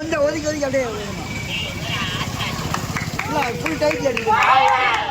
கொஞ்சம் ஒதுக்கி ஒதுக்கி அப்படியே ஃபுல் டைட்ல அடிக்கணும்.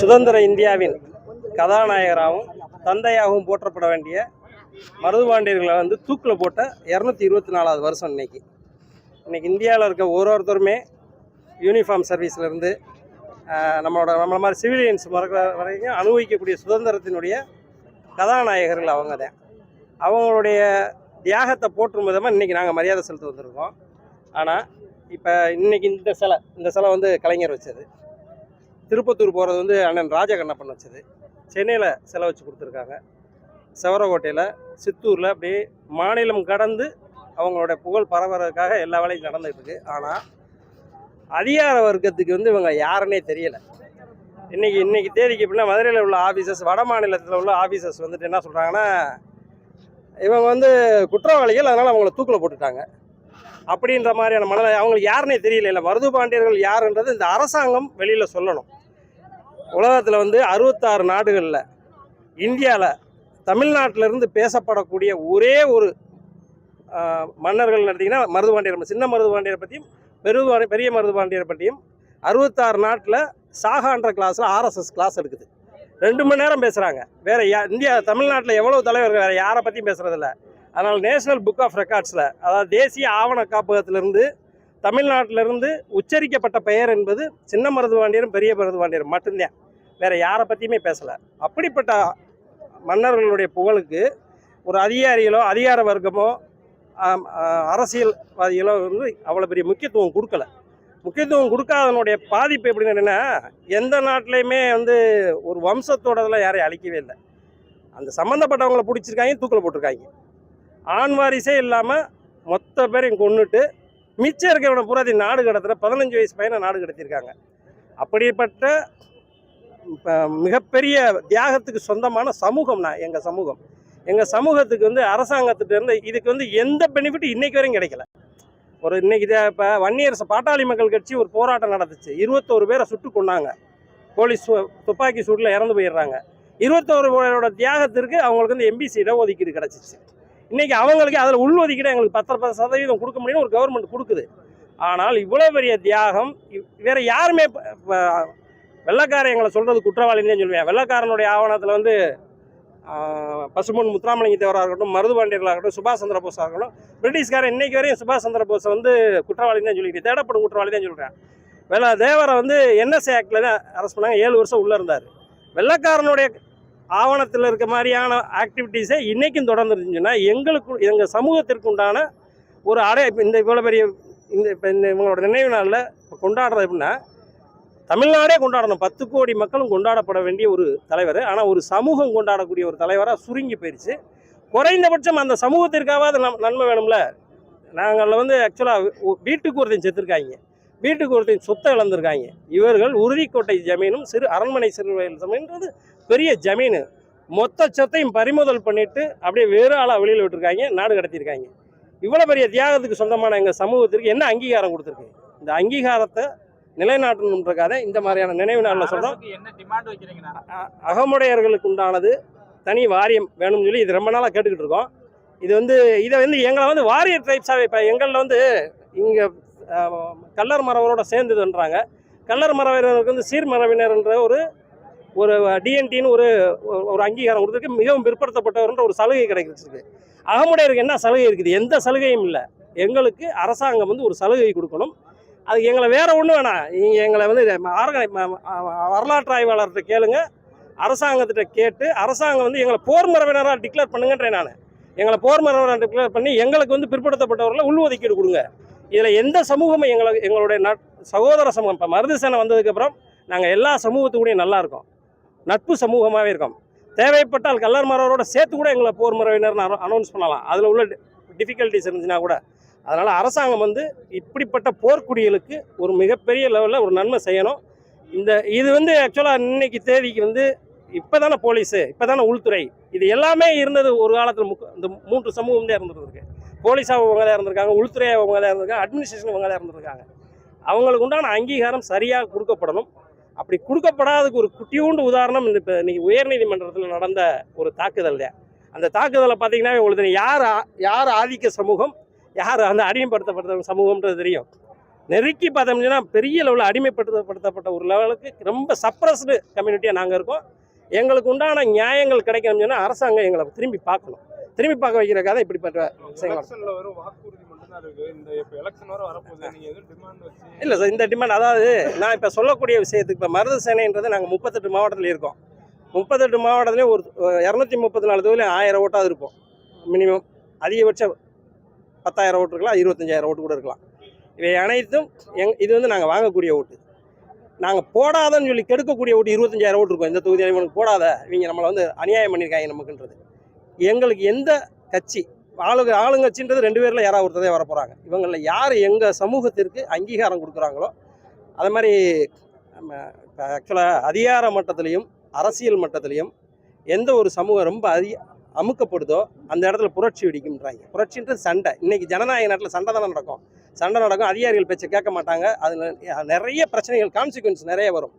சுதந்திர இந்தியாவின் கதாநாயகராகவும் தந்தையாகவும் போற்றப்பட வேண்டிய மருதுபாண்டியர்களை வந்து தூக்கில் போட்ட இரநூத்தி இருபத்தி நாலாவது வருஷம் இன்னைக்கு. இன்றைக்கி இந்தியாவில் இருக்க ஒரு ஒருத்தருமே யூனிஃபார்ம் சர்வீஸ்லேருந்து நம்மளோட நம்மள மாதிரி சிவிலியன்ஸ் மறக்கிற வரைக்கும் அனுபவிக்கக்கூடிய சுதந்திரத்தினுடைய கதாநாயகர்கள் அவங்க தான். அவங்களுடைய தியாகத்தை போற்றும் விதமாக இன்றைக்கி நாங்கள் மரியாதை செலுத்த வந்திருக்கோம். ஆனால் இப்போ இன்னைக்கு இந்த சிலை இந்த சிலை வந்து கலைஞர் வச்சது. திருப்பத்தூர் போகிறது வந்து அண்ணன் ராஜகண்ணப்பன் வச்சது. சென்னையில் செலவச்சு வச்சு கொடுத்துருக்காங்க. செவரகோட்டையில் சித்தூரில் அப்படியே மாநிலம் கடந்து அவங்களோட புகழ் பரவுறதுக்காக எல்லா வேலையும் நடந்துகிட்டு இருக்கு. ஆனால் அதிகார வர்க்கத்துக்கு வந்து இவங்க யாருன்னே தெரியலை. இன்றைக்கி இன்றைக்கி தேதிக்கு எப்படின்னா மதுரையில் உள்ள ஆஃபீஸர்ஸ் வட மாநிலத்தில் உள்ள ஆஃபீஸர்ஸ் வந்துட்டு என்ன சொல்கிறாங்கன்னா இவங்க வந்து குற்றவாளிகள் அதனால் அவங்கள தூக்கில் போட்டுட்டாங்க. அப்படின்ற மாதிரியான மனநிலை. அவங்களுக்கு யாருன்னே தெரியல. இல்லை மருது பாண்டியர்கள் யாருன்றது இந்த அரசாங்கம் வெளியில் சொல்லணும். உலகத்தில் வந்து அறுபத்தாறு நாடுகளில் இந்தியாவில் தமிழ்நாட்டிலிருந்து பேசப்படக்கூடிய ஒரே ஒரு மன்னர்கள் நடத்திங்கன்னா மருதுபாண்டியர் சின்ன மருது பாண்டியரை பற்றியும் பெரு பெரிய மருது பாண்டியரை பற்றியும் அறுபத்தாறு நாட்டில் சாகான்ற கிளாஸில் ஆர்எஸ்எஸ் கிளாஸ் எடுக்குது. ரெண்டு மணி நேரம் பேசுகிறாங்க வேறு யா இந்தியா தமிழ்நாட்டில் எவ்வளோ தலைவர்கள் வேறு யாரை பற்றியும் பேசுகிறதில்ல அதனால் நேஷனல் புக் ஆஃப் ரெக்கார்ட்ஸில் அதாவது தேசிய ஆவண காப்பகத்திலிருந்து தமிழ்நாட்டிலிருந்து உச்சரிக்கப்பட்ட பெயர் என்பது சின்ன மருதுபாண்டியரும் பெரிய மருதுபாண்டியரும் மட்டும்தான். வேறு யாரை பற்றியுமே பேசலை. அப்படிப்பட்ட மன்னர்களுடைய புகழுக்கு ஒரு அதிகாரிகளோ அதிகார வர்க்கமோ அரசியல்வாதிகளோ வந்து அவ்வளோ பெரிய முக்கியத்துவம் கொடுக்கல. முக்கியத்துவம் கொடுக்காதனுடைய பாதிப்பு எப்படின்னு என்னென்னா எந்த நாட்டிலையுமே வந்து ஒரு வம்சத்தோடதெல்லாம் யாரையும் அழிக்கவே இல்லை. அந்த சம்மந்தப்பட்டவங்கள பிடிச்சிருக்காங்க தூக்கில் போட்டிருக்காங்க. ஆண் வாரிசே இல்லாமல் மொத்த பேரையும் கொண்டுட்டு மிச்சம் இருக்கிறவனை பூராதி நாடு கடத்துகிற பதினஞ்சு வயசு பையனை நாடு கடத்தியிருக்காங்க. அப்படிப்பட்ட மிகப்பெரிய தியாகத்துக்கு சொந்தமான சமூகம்னா எங்கள் சமூகம். எங்கள் சமூகத்துக்கு வந்து அரசாங்கத்திட்ட இதுக்கு வந்து எந்த பெனிஃபிட் இன்றைக்கு வரையும் கிடைக்கல. ஒரு இன்னைக்கு இப்போ வன்னியரசு பாட்டாளி மக்கள் கட்சி ஒரு போராட்டம் நடந்துச்சு. இருபத்தோரு பேரை சுட்டு கொன்னாங்க. போலீஸ் சு- துப்பாக்கி சூட்டில் இறந்து போயிடுறாங்க. இருபத்தோரு பேரோட தியாகத்திற்கு அவங்களுக்கு வந்து எம்பிசி இடஒதுக்கீடு கிடச்சிச்சு. இன்றைக்கி அவங்களுக்கு அதில் உள்ஒதுக்கீடு எங்களுக்கு பத்து பத்து சதவீதம் கொடுக்க முடியும்னு ஒரு கவர்மெண்ட் கொடுக்குது. ஆனால் இவ்வளோ பெரிய தியாகம் வேறு யாருமே வெள்ளக்காரன் எங்களை சொல்கிறது குற்றவாளின்னு சொல்லுவேன். வெள்ளக்காரனுடைய ஆவணத்தில் வந்து பசுமன் முத்துராமலிங்க தேவராக இருக்கட்டும் மருதுபாண்டியர்களாக இருக்கட்டும் சுபாஷ் சந்திர போஸாக இருக்கட்டும் பிரிட்டிஷ்காரன் இன்றைக்கி வரையும் சுபாஷ் சந்திர போஸை வந்து குற்றவாளின்னு தான் சொல்லிட்டு தேடப்படும் குற்றவாளி தான் சொல்கிறேன் வெள்ள தேவரை வந்து என்எஸ்ஏ ஆக்டில் தான் அரெஸ்ட் பண்ணாங்க. ஏழு வருஷம் உள்ளே இருந்தார். வெள்ளக்காரனுடைய ஆவணத்தில் இருக்க மாதிரியான ஆக்டிவிட்டீஸே இன்றைக்கும் தொடர்ந்துருந்துச்சுன்னா எங்களுக்கு எங்கள் சமூகத்திற்கு உண்டான ஒரு அடை இந்த இவ்வளோ பெரிய இந்த இப்போ இந்த இவங்களோட நினைவு நாளில் இப்போ கொண்டாடுறது எப்படின்னா தமிழ்நாடே கொண்டாடணும். பத்து கோடி மக்களும் கொண்டாடப்பட வேண்டிய ஒரு தலைவர். ஆனால் ஒரு சமூகம் கொண்டாடக்கூடிய ஒரு தலைவராக சுருங்கி போயிடுச்சு குறைந்தபட்சம் அந்த சமூகத்திற்காவது நம் நன்மை வேணும்ல. நாங்கள் வந்து ஆக்சுவலாக வீட்டுக்கு ஒருத்தன் செத்துருக்காங்க. வீட்டுக்கு ஒருத்தன் சொத்தை இழந்திருக்காங்க. இவர்கள் உறுதிக்கோட்டை ஜமீனும் சிறு அரண்மனை சிறுவயல் ஜமீன்றது பெரிய ஜமீனு. மொத்த சொத்தையும் பறிமுதல் பண்ணிட்டு அப்படியே வேறு ஆளாக வெளியில் விட்டுருக்காங்க நாடு கடத்தியிருக்காங்க இவ்வளோ பெரிய தியாகத்துக்கு சொந்தமான எங்கள் சமூகத்திற்கு என்ன அங்கீகாரம் கொடுத்துருக்கு? இந்த அங்கீகாரத்தை நிலைநாட்டணுன்றக்காக இந்த மாதிரியான நினைவு நாளில் சொல்கிறோம் என்ன டிமாண்ட் அகமுடையர்களுக்கு உண்டானது தனி வாரியம் வேணும்னு சொல்லி இது ரொம்ப நாளாக கேட்டுக்கிட்டு இருக்கோம். இது வந்து இதை வந்து எங்களை வந்து வாரியர் ட்ரைப்ஸாகவே இப்போ எங்களில் வந்து இங்கே கல்லர் மரவரோட சேர்ந்ததுன்றாங்க. கல்லர் மரவினருக்கு வந்து சீர் மரபினர்ன்ற ஒரு ஒரு டிஎன்டின்னு ஒரு ஒரு அங்கீகாரம் கொடுத்துருக்கு. மிகவும் பிற்படுத்தப்பட்டவர்ன்ற ஒரு சலுகை கிடைச்சிருக்கு. அகமுடையருக்கு என்ன சலுகை இருக்குது? எந்த சலுகையும் இல்லை. எங்களுக்கு அரசாங்கம் வந்து ஒரு சலுகை கொடுக்கணும். அது எங்களை வேற ஒன்றும் வேணாம் நீங்கள் எங்களை வந்து ஆர்கனை வரலாற்று ஆய்வாளர்கிட்ட கேளுங்க. அரசாங்கத்திட்ட கேட்டு அரசாங்கம் வந்து எங்களை போர் மரபினராக டிக்ளேர் பண்ணுங்கன்றேன் நான். எங்களை போர் மரபினராக டிக்ளேர் பண்ணி எங்களுக்கு வந்து பிற்படுத்தப்பட்டவர்களை உள்ஒதுக்கீடு கொடுங்க. இதில் எந்த சமூகமும் எங்களை எங்களுடைய நட் சகோதர சமூகம் இப்போ மருது சேனை வந்ததுக்கப்புறம் நாங்கள் எல்லா சமூகத்துக்கூடையும் நல்லா இருக்கோம். நட்பு சமூகமாகவே இருக்கோம். தேவைப்பட்டால் கல்லர்மரோட சேர்த்து கூட எங்களை போர் மரபினர்னு அனௌன்ஸ் பண்ணலாம். அதில் உள்ள டிஃபிகல்ட்டிஸ் இருந்துச்சுன்னா கூட. அதனால் அரசாங்கம் வந்து இப்படிப்பட்ட போர்க்குடிகளுக்கு ஒரு மிகப்பெரிய லெவலில் ஒரு நன்மை செய்யணும். இந்த இது வந்து ஆக்சுவலாக இன்னைக்கு தேதிக்கு வந்து இப்போ தானே போலீஸு இப்போ தானே உள்துறை. இது எல்லாமே இருந்தது ஒரு காலத்தில் முக்க இந்த மூன்று சமூகம் தான் இருந்துருக்கு போலீஸாக அவங்க தான் இருந்திருக்காங்க உள்துறை அவங்க தான் இருந்திருக்காங்க அட்மினிஸ்ட்ரேஷன் அவங்க தான் இருந்திருக்காங்க அவங்களுக்கு உண்டான அங்கீகாரம் சரியாக கொடுக்கப்படணும். அப்படி கொடுக்கப்படாததுக்கு ஒரு குட்டியூண்டு உதாரணம் இந்த இப்போ இன்றைக்கி உயர்நீதிமன்றத்தில் நடந்த ஒரு தாக்குதல் தான். அந்த தாக்குதலை பார்த்தீங்கன்னா உங்களுக்கு யார் ஆ- யார் ஆதிக்க சமூகம் யார் அந்த அடிமைப்படுத்தப்பட்ட சமூகம்ன்றது தெரியும். நெருக்கி பார்த்தோம்னா பெரிய லெவலில் அடிமைப்படுத்தப்படுத்தப்பட்ட ஒரு லெவலுக்கு ரொம்ப சப்ரஸ்டு கம்யூனிட்டியாக நாங்கள் இருக்கோம். எங்களுக்கு உண்டான நியாயங்கள் கிடைக்கணும்னு சொன்னால் அரசாங்கம் எங்களை திரும்பி பார்க்கணும். திரும்பி பார்க்க வைக்கிறக்காக இப்படிப்பட்ட விஷயங்கள் எலெக்ஷன்ல வெறும் வாக்குறுதி மட்டும் தான் இருக்கு. இந்த இப்ப எலெக்ஷன் வர வரப்போகுது. நீங்க எதுவும் டிமாண்ட் வச்சு இல்லை சார் இந்த டிமாண்ட் அதாவது நான் இப்போ சொல்லக்கூடிய விஷயத்துக்கு இப்போ மருது சேனைன்றது நாங்கள் முப்பத்தெட்டு மாவட்டத்தில் இருக்கோம். முப்பத்தெட்டு மாவட்டத்துலேயும் ஒரு இரநூத்தி முப்பத்தி நாலு தொகுதியில் ஆயிரம் ஓட்டாவது இருப்போம். மினிமம் அதிகபட்சம் பத்தாயிரம் ஓட்டு இருக்கலாம் இருபத்தஞ்சாயிரம் ஓட்டு கூட இருக்கலாம். இவை அனைத்தும் எங் இது வந்து நாங்கள் வாங்கக்கூடிய ஓட்டு. நாங்கள் போடாதன்னு சொல்லி கெடுக்கக்கூடிய ஓட்டு இருபத்தஞ்சாயிரம் ஓட்டு இருக்கும். இந்த தொகுதி இவனுக்கு போடாத. இவங்க நம்மளை வந்து அநியாயம் பண்ணியிருக்காங்க நமக்குன்றது. எங்களுக்கு எந்த கட்சி ஆளுங்க ஆளுங்கட்சின்றது ரெண்டு பேரில் யாராவது ஒருத்ததே வர போகிறாங்க இவங்களில் யார் எங்கள் சமூகத்திற்கு அங்கீகாரம் கொடுக்குறாங்களோ அது மாதிரி நம்ம ஆக்சுவலாக அதிகார மட்டத்திலையும் அரசியல் மட்டத்திலையும் எந்த ஒரு சமூகம் ரொம்ப அதி அமுக்கப்படுதோ அந்த இடத்துல புரட்சி வெடிக்கும்ன்றாங்க. புரட்சின்றது சண்டை. இன்றைக்கி ஜனநாயக நாட்டில் சண்டை தானே நடக்கும். சண்டை நடக்கும் அதிகாரிகள் பேச்சை கேட்க மாட்டாங்க. அதில் நிறைய பிரச்சனைகள் கான்சிக்வன்ஸ் நிறைய வரும்.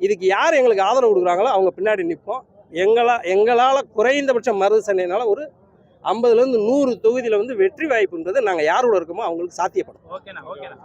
இதுக்கு யார் எங்களுக்கு ஆதரவு கொடுக்குறாங்களோ அவங்க பின்னாடி நிற்போம். எங்களா எங்களால் குறைந்தபட்சம் மருது சண்டையினால் ஒரு ஐம்பதுலேருந்து நூறு தொகுதியில் வந்து வெற்றி வாய்ப்புன்றது நாங்கள் யாரோட இருக்கோமோ அவங்களுக்கு சாத்தியப்படும். ஓகேண்ணா ஓகேண்ணா.